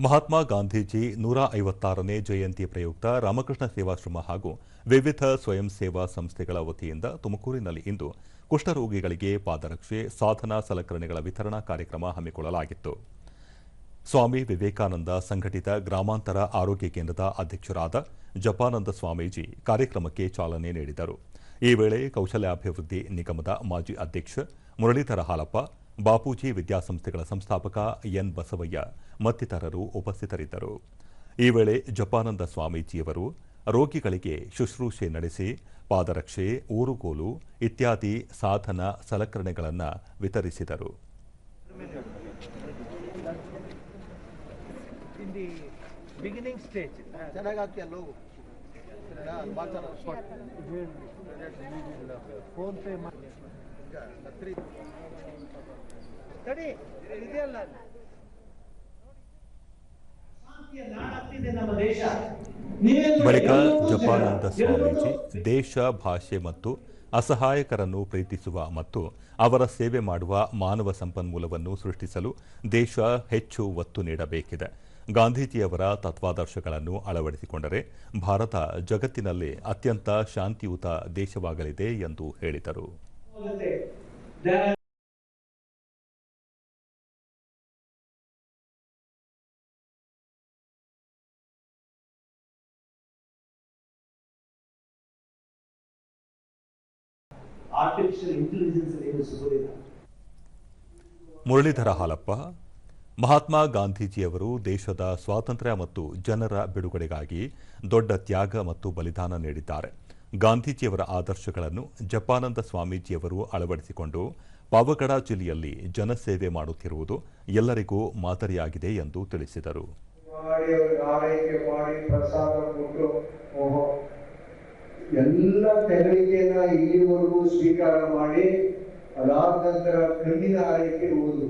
ಮಹಾತ್ಮ ಗಾಂಧೀಜಿ ನೂರ ಐವತ್ತಾರನೇ ಜಯಂತಿ ಪ್ರಯುಕ್ತ ರಾಮಕೃಷ್ಣ ಸೇವಾಶ್ರಮ ಹಾಗೂ ವಿವಿಧ ಸ್ವಯಂ ಸೇವಾ ಸಂಸ್ಥೆಗಳ ವತಿಯಿಂದ ತುಮಕೂರಿನಲ್ಲಿ ಇಂದು ಕುಷ್ಠರೋಗಿಗಳಿಗೆ ಪಾದರಕ್ಷೆ, ಸಾಧನ ಸಲಕರಣೆಗಳ ವಿತರಣಾ ಕಾರ್ಯಕ್ರಮ ಹಮ್ಮಿಕೊಳ್ಳಲಾಗಿತ್ತು. ಸ್ವಾಮಿ ವಿವೇಕಾನಂದ ಸಂಘಟಿತ ಗ್ರಾಮಾಂತರ ಆರೋಗ್ಯ ಕೇಂದ್ರದ ಅಧ್ಯಕ್ಷರಾದ ಜಪಾನಂದ ಸ್ವಾಮೀಜಿ ಕಾರ್ಯಕ್ರಮಕ್ಕೆ ಚಾಲನೆ ನೀಡಿದರು. ಈ ವೇಳೆ ಕೌಶಲ್ಯಾಭಿವೃದ್ಧಿ ನಿಗಮದ ಮಾಜಿ ಅಧ್ಯಕ್ಷ ಮುರಳೀಧರ ಹಾಲಪ್ಪ ಬಾಪೂಜಿ ವಿದ್ಯಾಸಂಸ್ಥೆಗಳ ಸಂಸ್ಥಾಪಕ ಎನ್ ಬಸವಯ್ಯ ಮತ್ತಿತರರು ಉಪಸ್ಥಿತರಿದ್ದರು. ಈ ವೇಳೆ ಜಪಾನಂದ ಸ್ವಾಮೀಜಿಯವರು ರೋಗಿಗಳಿಗೆ ಶುಶ್ರೂಷೆ ನಡೆಸಿ ಪಾದರಕ್ಷೆ ಊರುಗೋಲು ಇತ್ಯಾದಿ ಸಾಧನ ಸಲಕರಣೆಗಳನ್ನು ವಿತರಿಸಿದರು. ಫೋನ್ ಪೇ ತಡಿ ಇದೆಯಲ್ಲ ಬಳಿಕ ಜಪಾನಂದ ಸ್ವಾಮೀಜಿ ದೇಶ ಭಾಷೆ ಮತ್ತು ಅಸಹಾಯಕರನ್ನು ಪ್ರೀತಿಸುವ ಮತ್ತು ಅವರ ಸೇವೆ ಮಾಡುವ ಮಾನವ ಸಂಪನ್ಮೂಲವನ್ನು ಸೃಷ್ಟಿಸಲು ದೇಶ ಹೆಚ್ಚು ಒತ್ತು ನೀಡಬೇಕಿದೆ. ಗಾಂಧೀಜಿಯವರ ತತ್ವಾದರ್ಶಗಳನ್ನು ಅಳವಡಿಸಿಕೊಂಡರೆ ಭಾರತ ಜಗತ್ತಿನಲ್ಲಿ ಅತ್ಯಂತ ಶಾಂತಿಯುತ ದೇಶವಾಗಲಿದೆ ಎಂದು ಹೇಳಿದರು. ಆರ್ಟಿಫಿಷಿಯಲ್ ಇಂಟೆಲಿಜೆನ್ಸ್ ಮುರಳೀಧರ ಹಾಲಪ್ಪ, ಮಹಾತ್ಮ ಗಾಂಧೀಜಿಯವರು ದೇಶದ ಸ್ವಾತಂತ್ರ್ಯ ಮತ್ತು ಜನರ ಬಿಡುಗಡೆಗಾಗಿ ದೊಡ್ಡ ತ್ಯಾಗ ಮತ್ತು ಬಲಿದಾನ ನೀಡಿದ್ದಾರೆ. ಗಾಂಧೀಜಿಯವರ ಆದರ್ಶಗಳನ್ನು ಜಪಾನಂದ ಸ್ವಾಮೀಜಿಯವರು ಅಳವಡಿಸಿಕೊಂಡು ಪಾವಗಡ ಜಿಲ್ಲೆಯಲ್ಲಿ ಜನಸೇವೆ ಮಾಡುತ್ತಿರುವುದು ಎಲ್ಲರಿಗೂ ಮಾದರಿಯಾಗಿದೆ ಎಂದು ತಿಳಿಸಿದರು. ಎಲ್ಲ ತೆಗಳಿಕೆಯನ್ನ ಇಲ್ಲಿವರೆಗೂ ಸ್ವೀಕಾರ ಮಾಡಿ ಅದಾದ ನಂತರ ಕಣ್ಣಿನ ಆರೈಕೆ ಓದು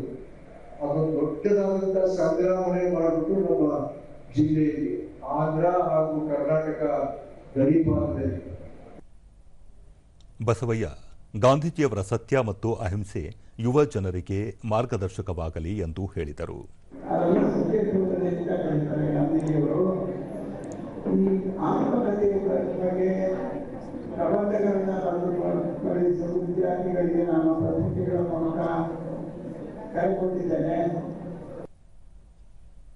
ಅದು ದೊಡ್ಡದಾದಂತ ಸಂಗ್ರಾಮನೆ ಮಾಡಿಬಿಟ್ಟು ನಮ್ಮ ಜಿಲ್ಲೆಯಲ್ಲಿ ಆಂಧ್ರ ಹಾಗೂ ಕರ್ನಾಟಕ ಗಡಿ ಭಾಗದಲ್ಲಿ. ಬಸವಯ್ಯ ಗಾಂಧೀಜಿಯವರ ಸತ್ಯ ಮತ್ತು ಅಹಿಂಸೆ ಯುವ ಜನರಿಗೆ ಮಾರ್ಗದರ್ಶಕವಾಗಲಿ ಎಂದು ಹೇಳಿದರು. ವಿದ್ಯಾರ್ಥಿಗಳಿಗೆ ಸತ್ಯಶೋಧನೆಯಿಂದ